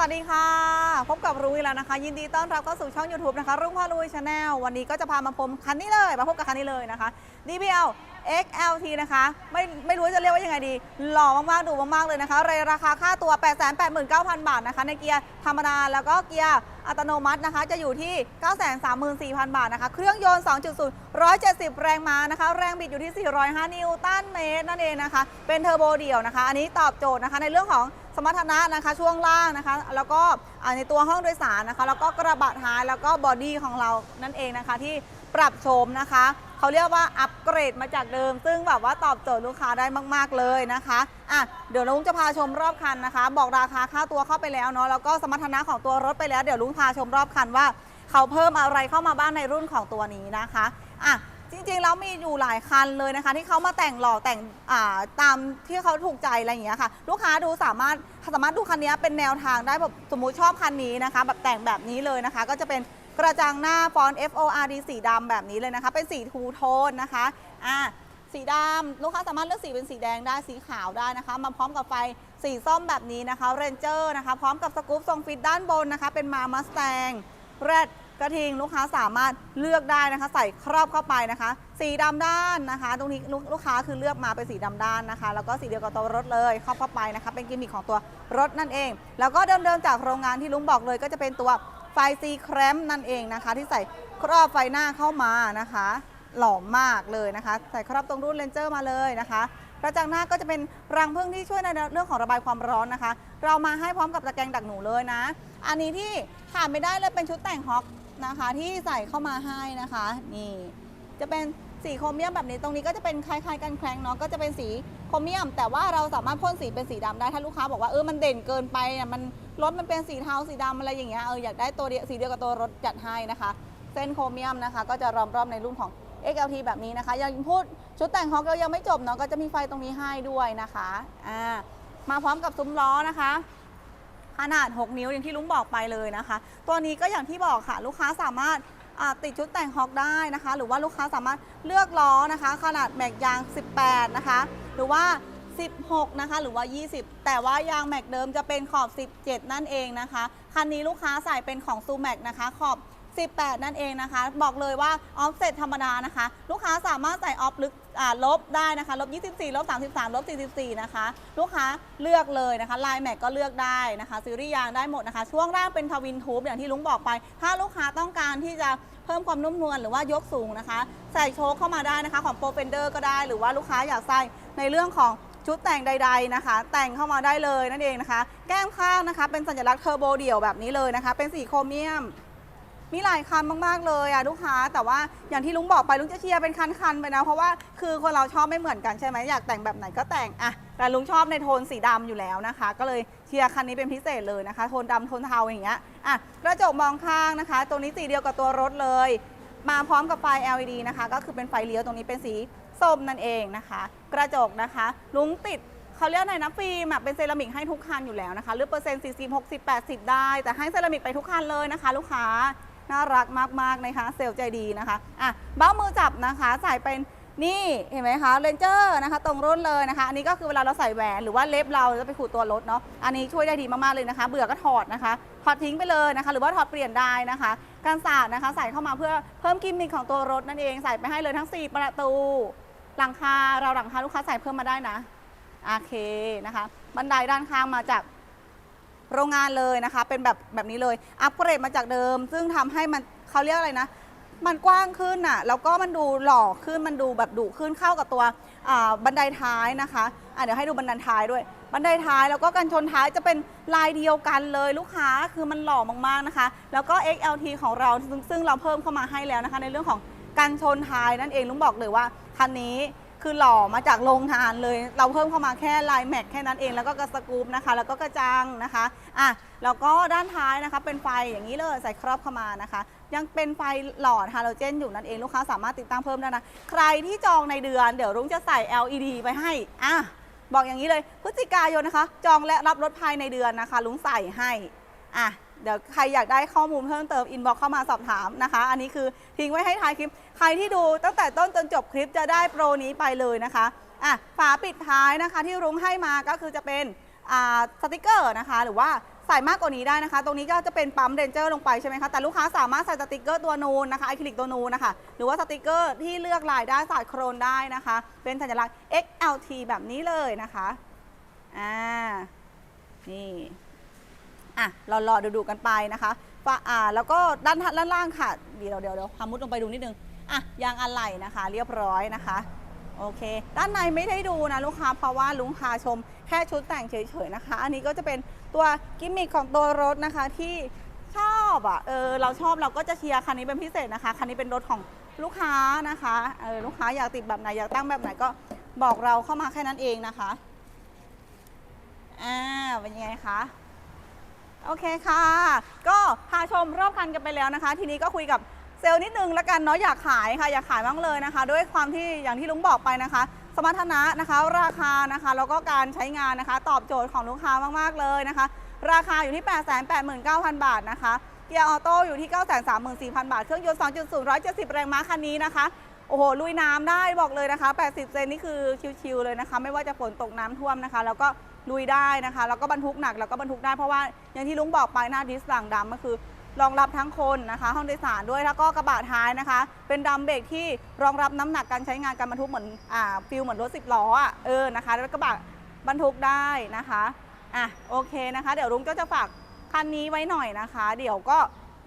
วัสดีค่ะ พบกับรุ้ยแล้วนะคะ ยินดีต้อนรับเข้าสู่ช่อง YouTube นะคะ รุ่งพารุยชาแนลวันนี้ก็จะพามาพบคันนี้เลย มาพบกับคันนี้เลยนะคะ DPL XLT นะคะ ไม่ไม่รู้จะเรียกว่ายังไงดี หล่อมาก ๆ ดูมาก ๆ เลยนะคะในราคาค่าตัว 889,000 บาทนะคะ ในเกียร์ธรรมดา แล้วก็เกียร์อัตโนมัตินะคะ จะอยู่ที่ 934,000 บาทนะคะ เครื่องยนต์ 2.0 170 แรงม้านะคะ แรงบิดอยู่ที่ 405 นิวตันเมตรนั่นเองนะคะ เป็นเทอร์โบเดี่ยวนะคะ อันนี้ตอบโจทย์นะคะในเรื่องของ สมรรถนะนะคะช่วงล่างนะคะ แล้วก็ในตัวห้องโดยสารนะคะ แล้วก็กระบะท้ายแล้วก็บอดี้ของเรานั่นเองนะคะที่ปรับโฉมนะคะเขาเรียกว่าอัปเกรดมาจากเดิม ซึ่งแบบว่าตอบโจทย์ลูกค้าได้มาก ๆ เลยนะคะอะเดี๋ยวลุงจะพาชมรอบคันนะคะ บอกราคาค่าตัวเข้าไปแล้วเนาะแล้วก็สมรรถนะของตัวรถไปแล้วเดี๋ยวลุงพาชมรอบคันว่า เขาเพิ่มอะไรเข้ามาบ้างในรุ่นของตัวนี้นะคะอะ จริงๆแล้วมีอยู่หลายคันเลยนะคะ ที่เขามาแต่งหล่อแต่งอ่าตามที่เขาถูกใจอะไรอย่างเงี้ยค่ะ ลูกค้าดูสามารถสามารถดูคันนี้เป็นแนวทางได้แบบสมมุติชอบคันนี้นะคะ แบบแต่งแบบนี้เลยนะคะ ก็จะเป็นกระจังหน้าฟอนต์ F O R D สีดำแบบนี้เลยนะคะ เป็นสีทูโทนนะคะอะสีดำลูกค้าสามารถเลือกสีเป็นสีแดงได้สีขาวได้นะคะ มาพร้อมกับไฟสีส้มแบบนี้นะคะเรนเจอร์นะคะ พร้อมกับสกู๊ปทรงฟิตด้านบนนะคะ เป็นมามัสแตงแรด กระทิงลูกค้าสามารถเลือกได้นะคะ ใส่ครอบเข้าไปนะคะ สีดำด้านนะคะ ตรงนี้ลูกลูกค้าคือเลือกมาเป็นสีดำด้านนะคะ แล้วก็สีเดียวกับตัวรถเลยครอบเข้าไปนะคะ เป็นกิมมิคของตัวรถนั่นเอง แล้วก็เดิมๆจากโรงงานที่ลุงบอกเลย ก็จะเป็นตัวไฟซีแครมนั่นเองนะคะ ที่ใส่ครอบไฟหน้าเข้ามานะคะหล่อมากเลยนะคะ ใส่ครอบตรงรุ่นเลนเจอร์มาเลยนะคะกระจังหน้าก็จะเป็นรังพึ่งที่ช่วยในเรื่องของระบายความร้อนนะคะ เรามาให้พร้อมกับตะแกรงดักหนูเลยนะ อันนี้ที่ขาดไม่ได้เลยเป็นชุดแต่งฮอก นะคะที่ใส่เข้ามาให้นะคะนี่จะเป็นสีโครเมียมแบบนี้ตรงนี้ก็จะเป็นคล้ายๆกันแคลงเนาะก็จะเป็นสีโครเมียม แต่ว่าเราสามารถพ่นสีเป็นสีดำได้ถ้าลูกค้าบอกว่าเออมันเด่นเกินไปเนี่ยมันรถมันเป็นสีเทาสีดำอะไรอย่างเงี้ยเอออยากได้ตัวเดียวสีเดียวกับตัวรถจัดให้นะคะ เส้นโครเมียมนะคะ ก็จะรอมรอบในรุ่นของ XLT แบบนี้นะคะ ยังพูดชุดแต่งฮอกเรายังไม่จบเนาะก็จะมีไฟตรงนี้ให้ด้วยนะคะอ่ามาพร้อมกับซุ้มล้อนะคะ ขนาด 6 นิ้วอย่างที่ลุงบอกไปเลยนะคะ ตัวนี้ก็อย่างที่บอกค่ะ ลูกค้าสามารถติดชุดแต่งฮอกได้นะคะ หรือว่าลูกค้าสามารถเลือกล้อนะคะ ขนาดแม็กยาง 18 นะคะ หรือว่า 16 นะคะ หรือว่า 20 แต่ว่ายางแม็กเดิมจะเป็นขอบ 17 นั่นเองนะคะ คันนี้ลูกค้าใส่เป็นของซูแม็กนะคะ ขอบ 18 นั่นเองนะคะ บอกเลยว่าออฟเซ็ตธรรมดานะคะ ลูกค้าสามารถใส่ออฟลึกอ่าลบได้นะคะลบ24ลบ33ลบ44นะคะ ลูกค้าเลือกเลยนะคะลายแม็กก็เลือกได้นะคะซีรีส์ยางได้หมดนะคะ ช่วงล่างเป็นทวินทูบอย่างที่ลุงบอกไป ถ้าลูกค้าต้องการที่จะเพิ่มความนุ่มนวลหรือว่ายกสูงนะคะ ใส่โชคเข้ามาได้นะคะของโปรเฟนเดอร์ก็ได้ หรือว่าลูกค้าอยากใส่ในเรื่องของชุดแต่งใด ๆนะคะ แต่งเข้ามาได้เลยนั่นเองนะคะ แก้มข้างนะคะ เป็นสัญลักษณ์เทอร์โบเดี่ยวแบบนี้เลยนะคะ เป็นสีโครเมียม มีหลายคันมากๆเลยอะลูกค้า แต่ว่าอย่างที่ลุงบอกไปลุงจะเชียร์เป็นคันๆไปนะเพราะว่าคือคนเราชอบไม่เหมือนกันใช่ไหมอยากแต่งแบบไหนก็แต่งอะแต่ลุงชอบในโทนสีดำอยู่แล้วนะคะ ก็เลยเชียร์คันนี้เป็นพิเศษเลยนะคะ โทนดำโทนเทาอย่างเงี้ยอะกระจกมองข้างนะคะตรงนี้สีเดียวกับตัวรถเลย มาพร้อมกับไฟ LED นะคะ ก็คือเป็นไฟเลี้ยวตรงนี้เป็นสีส้มนั่นเองนะคะ กระจกนะคะ ลุงติดเขาเรียกอะไรนะฟิล์มเป็นเซรามิกให้ทุกคันอยู่แล้วนะคะเลือเปอร์เซ็นต์40 60 80ได้ แต่ให้เซรามิกไปทุกคันเลยนะคะ ลูกค้า น่ารักมากๆนะคะ เซลล์ใจดีนะคะอะเบ้ามือจับนะคะใส่เป็นนี่เห็นไหมคะเรนเจอร์นะคะตรงรุ่นเลยนะคะ อันนี้ก็คือเวลาเราใส่แหวนหรือว่าเล็บเราจะไปขูดตัวรถเนาะอันนี้ช่วยได้ดีมากๆเลยนะคะ เบื่อก็ถอดนะคะ ถอดทิ้งไปเลยนะคะ หรือว่าถอดเปลี่ยนได้นะคะการสาดนะคะใส่เข้ามาเพื่อเพิ่มกิมมิคของตัวรถนั่นเองใส่ไปให้เลยทั้ง 4 ประตู หลังคาเราหลังคาลูกค้าใส่เพิ่มมาได้นะโอเคนะคะ บันไดด้านข้างมาจาก โรงงานเลยนะคะ เป็นแบบแบบนี้เลย อัปเกรดมาจากเดิม ซึ่งทำให้มันเขาเรียกอะไรนะ มันกว้างขึ้นอะ แล้วก็มันดูหล่อขึ้น มันดูแบบดุขึ้นเข้ากับตัวบันไดท้ายนะคะอะเดี๋ยวให้ดูบันไดท้ายด้วย บันไดท้ายแล้วก็กันชนท้ายจะเป็นลายเดียวกันเลยลูกค้า คือมันหล่อมากๆนะคะ แล้วก็ XLT ของเราซึ่งซึ่งเราเพิ่มเข้ามาให้แล้วนะคะ ในเรื่องของกันชนท้ายนั่นเองลุงบอกเลยว่าคันนี้ คือหล่อมาจากโรงงานเลย เราเพิ่มเข้ามาแค่ลายแม็กแค่นั้นเองแล้วก็กระสกูปนะคะ แล้วก็กระจังนะคะอะแล้วก็ด้านท้ายนะคะ เป็นไฟอย่างนี้เลยใส่ครอบเข้ามานะคะ ยังเป็นไฟหลอดฮาโลเจนอยู่นั่นเองลูกค้าสามารถติดตั้งเพิ่มได้นะ ใครที่จองในเดือน เดี๋ยวรุ้งจะใส่ LED ไปให้อะบอกอย่างนี้เลยพฤศจิกายนนะคะ จองและรับรถภายในเดือนนะคะ ลุงใส่ให้อะ เดี๋ยวใครอยากได้ข้อมูลเพิ่มเติมอินบ็อกเข้ามาสอบถามนะคะ อันนี้คือทิ้งไว้ให้ท้ายคลิป ใครที่ดูตั้งแต่ต้นจนจบคลิปจะได้โปรนี้ไปเลยนะคะอะฝาปิดท้ายนะคะที่รุ้งให้มาก็คือจะเป็นอ่าสติกเกอร์นะคะ หรือว่าใส่มากกว่านี้ได้นะคะ ตรงนี้ก็จะเป็นปั๊มเรนเจอร์ลงไปใช่ไหมคะ แต่ลูกค้าสามารถใส่สติกเกอร์ตัวนูนนะคะอะคริลิกตัวนูนนะคะ หรือว่าสติกเกอร์ที่เลือกลายได้สาดโครนได้นะคะ เป็นสัญลักษณ์ XLT แบบนี้เลยนะคะ อ่า นี่ อะรอรอดูดูกันไปนะคะฝาอ่าแล้วก็ด้านด้านล่างค่ะเดี๋ยวเดี๋ยวเดี๋ยวพามุดลงไปดูนิดนึงอะยางอะไหล่นะคะ เรียบร้อยนะคะโอเค ด้านในไม่ได้ดูนะลูกค้าเพราะว่าลุงพาชมแค่ชุดแต่งเฉยๆนะคะ อันนี้ก็จะเป็นตัวกิมมิคของตัวรถนะคะที่ชอบอะเออเราชอบเราก็จะเชียร์คันนี้เป็นพิเศษนะคะคันนี้เป็นรถของลูกค้านะคะเออลูกค้าอยากติดแบบไหนอยากตั้งแบบไหนก็บอกเราเข้ามาแค่นั้นเองนะคะอ่าเป็นยังไงคะ โอเคค่ะ ก็พาชมรอบคันกันไปแล้วนะคะ ทีนี้ก็คุยกับเซลล์นิดนึงละกันเนาะอยากขายค่ะอยากขายบ้างเลยนะคะ ด้วยความที่อย่างที่ลุงบอกไปนะคะ สมรรถนะนะคะ ราคานะคะแล้วก็การใช้งานนะคะ ตอบโจทย์ของลูกค้ามากๆเลยนะคะ ราคาอยู่ที่ 889,000 บาทนะคะเกียร์ออโต้อยู่ที่ 934,000 บาท เครื่องยนต์ 2.0 170 แรงม้าคันนี้นะคะ โอ้โห ลุยน้ำได้บอกเลยนะคะ 80 เซนนี่คือชิวๆเลยนะคะ ไม่ว่าจะฝนตกน้ำท่วมนะคะ แล้วก็ ลุยได้นะคะ แล้วก็บรรทุกหนักแล้วก็บรรทุกได้เพราะว่าอย่างที่ลุงบอกไปหน้าดิสหลังดำก็คือรองรับทั้งคนนะคะห้องโดยสารด้วยแล้วก็กระบะท้ายนะคะ เป็นดัมเบรกที่รองรับน้ำหนักการใช้งานการบรรทุกเหมือนอ่าฟิลเหมือนรถสิบล้ออะเออนะคะ แล้วกระบะบรรทุกได้นะคะอะโอเคนะคะ เดี๋ยวลุงก็จะฝากคันนี้ไว้หน่อยนะคะ เดี๋ยวก็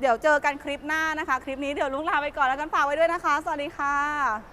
เดี๋ยวเจอกันคลิปหน้านะคะ คลิปนี้เดี๋ยวลุงลาไปก่อนแล้วกันฝากไว้ด้วยนะคะ สวัสดีค่ะ